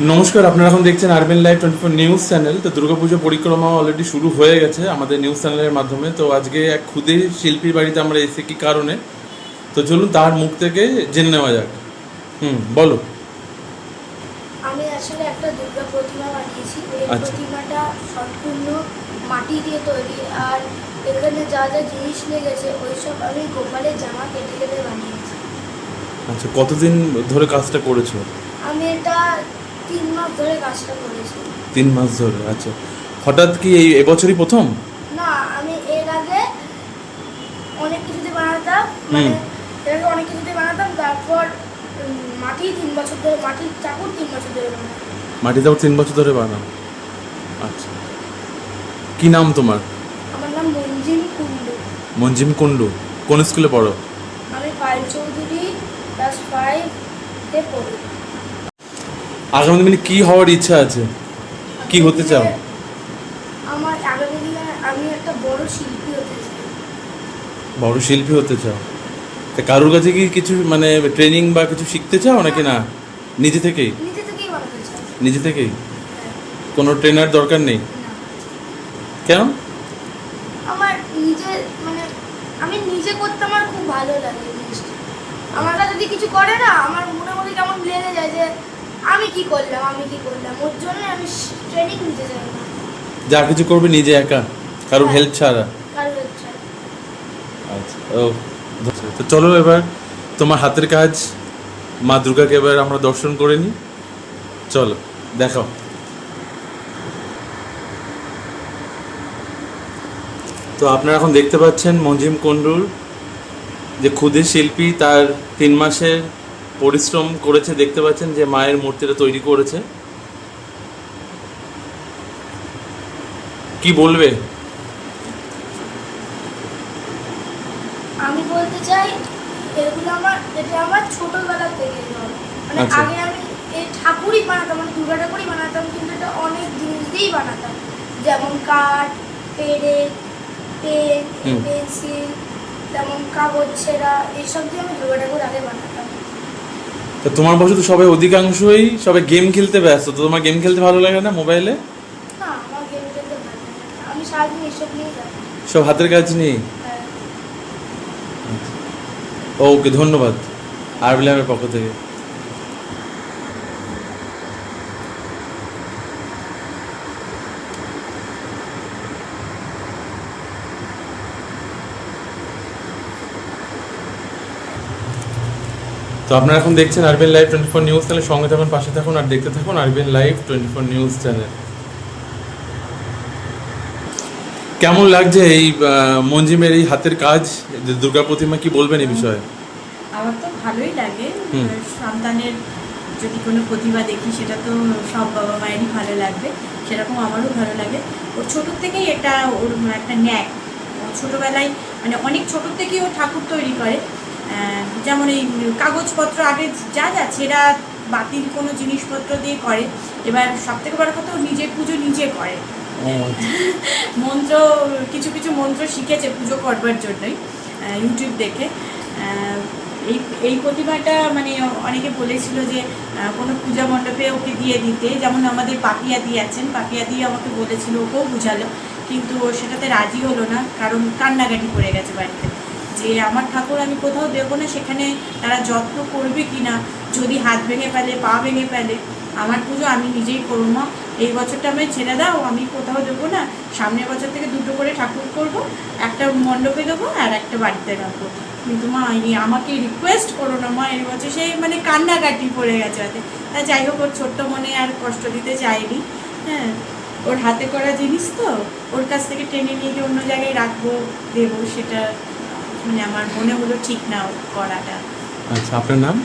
নমস্কার আপনারা এখন দেখছেন RBN live twenty four news channel তো দুর্গাপুজো পরিক্রমা অলরেডি শুরু হয়ে গেছে আমাদের নিউজ চ্যানেলের মাধ্যমে। তো আজকে এক ক্ষুদে শিল্পীর বাড়িতে আমরা এসে কি কারণে? তো চলুন তার মুখ থেকে জেনে নেওয়া যাক। হুম বলো। আমি আসলে একটা দুর্গা প্রতিমা বানিয়েছি। এই আচ্ছা। প্রতিমাটা সম্পূর্ণ মাটি দিয়ে তৈরি। আর এখানে যা যা জিনিস লেগেছে ওইসব আমি গোপালের জামা কেটে কেটে বানিয়েছি। আচ্ছা কতদিন ধরে কাজটা করেছ? আমি এটা তিন মাস ধরে কাজটা করেছি। তিন মাস ধরে আচ্ছা। হঠাৎ কি এই এবছরই প্রথম? না আমি এর আগে অনেক কিছুতে বানাতাম মানে এর আগে অনেক কিছুতে বানাতাম তারপর মাটি তিন বছর ধরে মাটির চাকুর তিন বছর ধরে বানাতাম। মাটিতেও তিন বছর ধরে বানাও? আচ্ছা। কি নাম তোমার? আমার নাম মঞ্জিম কুন্ডু মঞ্জিম কুন্ডু কোন স্কুলে পড়ো? আমি পায়েল চৌধুরী ক্লাস ফাইভ তে পড়ি। আগামী দিনে কি হওয়ার ইচ্ছা আছে? কি হতে চাও? আমার আগামী দিনে আমি একটা বড় শিল্পী হতে চাই। বড় শিল্পী হতে চাও? তা কারোর কাছে কি কিছু মানে ট্রেনিং বা কিছু শিখতে চাও নাকি না? নিজে থেকেই? নিজে থেকেই বানাতে চাই। নিজে থেকেই? হ্যাঁ, কোনো ট্রেনার দরকার নেই? কেন? আমার নিজে মানে আমি নিজে করতে আমার খুব ভালো লাগে জিনিসটা। আমারটা যদি কিছু করে না আমার মনে মধ্যে কেমন লেগে যায় যে আমি কি করলাম আমি কি করলাম? ওর জন্য আমি ট্রেনিং নিতে চাই না। যা কিছু করবে নিজে একা কারোর হ্যাঁ। হেল্প ছাড়া। কারোর হচ্ছে আচ্ছা ও তো চলো এবার তোমার হাতের কাজ মা দুর্গাকে এবার আমরা দর্শন করে নিই। চলো দেখাও। তো আপনারা এখন দেখতে পাচ্ছেন মঞ্জিম কুণ্ডুর যে ক্ষুদে শিল্পী তার তিন মাসের পরিশ্রম করেছে দেখতে পাচ্ছেন যে মায়ের মূর্তিটা তৈরি করেছে। কি বলবে? আমি বলতে চাই এগুলো আমার এটা আমার ছোটবেলা থেকে। মানে আচ্ছা। আগে আমি এই ঠাকুরই বানাতাম মানে দুর্গা ঠাকুরই বানাতাম কিন্তু এটা অনেক জিনিস দিয়েই বানাতাম। যেমন কাঠ পেরে পেন পেন্সিল যেমন কাগজ ছেঁড়া এইসব দিয়ে আমি দুর্গা ঠাকুর আগে বানাতাম। তো তোমার বয়সে তো সবাই অধিকাংশই সবাই গেম খেলতে ব্যস্ত তো তোমার গেম খেলতে ভালো লাগে না মোবাইলে না আমার গেম খেলতে ভালো লাগে আমি সারাদিন এসব নিয়েই থাকি সব হাতের কাজ নেই হ্যাঁ। ওকে ধন্যবাদ। আর বিলামের পক্ষ থেকে। তো আপনারা এখন দেখছেন RBN live twenty four news channel সঙ্গে থাকুন পাশে থাকুন আর দেখতে থাকুন RBN live twenty four news channel কেমন লাগছে এই মঞ্জিমের এই হাতের কাজ? যে দুর্গা প্রতিমা কি বলবেন এই বিষয়ে? আমার তো ভালোই লাগে। সন্তানের যদি কোনো প্রতিভা দেখি সেটা তো সব বাবা মায়েরই ভালো লাগবে। সেরকম আমারও ভালো লাগে। ওর ছোটোর থেকেই এটা ওর একটা ন্যাক। ছোটোবেলায় মানে অনেক ছোটোর থেকেই ও ঠাকুর তৈরি করে। যেমন এই কাগজপত্র আগে যা যা ছেঁড়া বাতিল কোনো জিনিসপত্র দিয়ে করে। এবার সব থেকে বড় কথা ও নিজের পুজো নিজে করে। মন্ত্র কিছু কিছু মন্ত্র শিখেছে পুজো করবার জন্যই ইউটিউব দেখে। এই এই প্রতিভাটা মানে অনেকে বলেছিল যে কোনো পূজা মণ্ডপে ওকে দিয়ে দিতে। যেমন আমাদের পাপিয়া দিয়ে আছেন পাপিয়া দিয়ে আমাকে বলেছিল ওকেও বুঝালো। কিন্তু সেটাতে রাজি হলো না কারণ কান্নাকাটি পড়ে গেছে বাড়িতে। যে আমার ঠাকুর আমি কোথাও দেবো না, সেখানে তারা যত্ন করবে কি না যদি হাত ভেঙে ফেলে, পা ভেঙে ফেলে, আমার পুজো আমি নিজেই করব মা। এই বছরটা আমি ছেড়ে দাও, আমি কোথাও দেবো না। সামনের বছর থেকে দুটো করে ঠাকুর করব, একটা মণ্ডপে দেবো আর একটা বাড়িতে রাখব। কিন্তু মা আমাকে রিকোয়েস্ট করো না মা, এই বছর সেই মানে কান্নাকাটি পড়ে গেছে হাতে তা যাই হোক, ওর ছোট্ট মনে আর কষ্ট দিতে চাইনি হ্যাঁ ওর হাতে করা জিনিস তো, ওর কাছ থেকে টেনে নিয়ে গিয়ে অন্য জায়গায় রাখব, দেবো সেটা মানে আমার মনে হলো ঠিক না করাটা। আচ্ছা আপনার নাম?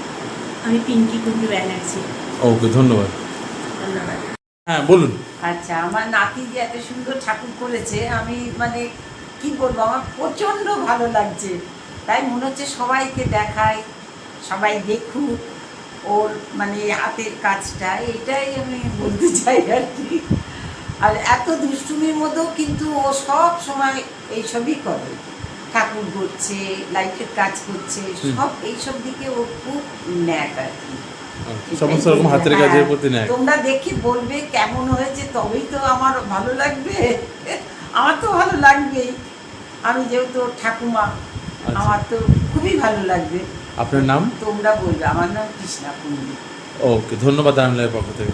আমি পিঙ্কি কুন্ডু ব্যানার্জি ওকে ধন্যবাদ। ধন্যবাদ। হ্যাঁ বলুন। আচ্ছা আমার নাতি যে এত সুন্দর ঠাকুর করেছে আমি মানে কি বলব আমার প্রচণ্ড ভালো লাগছে। তাই মনে হচ্ছে সবাইকে দেখাই সবাই দেখুক ওর মানে হাতের কাজটা এটাই আমি বলতে চাই আর কি। আর এত দুষ্টুমির মধ্যেও কিন্তু ও সব সময় এইসবই করে। ঠাকুর করছে লাইটের কাজ করছে সব এইসব দিকে ও খুব ন্যাক আর কি। সমস্ত রকম হাতের হ্যাঁ, কাজের প্রতি ন্যায় তোমরা দেখে বলবে কেমন হয়েছে তবেই তো আমার ভালো লাগবে। আমার তো ভালো লাগবেই। আমি যেহেতু ঠাকুমা আচ্ছা। আমার তো খুবই ভালো লাগবে। আপনার নাম? তোমরা বলবে আমার নাম কৃষ্ণা কুন্ডু ওকে ধন্যবাদ আর্মিলের পক্ষ থেকে।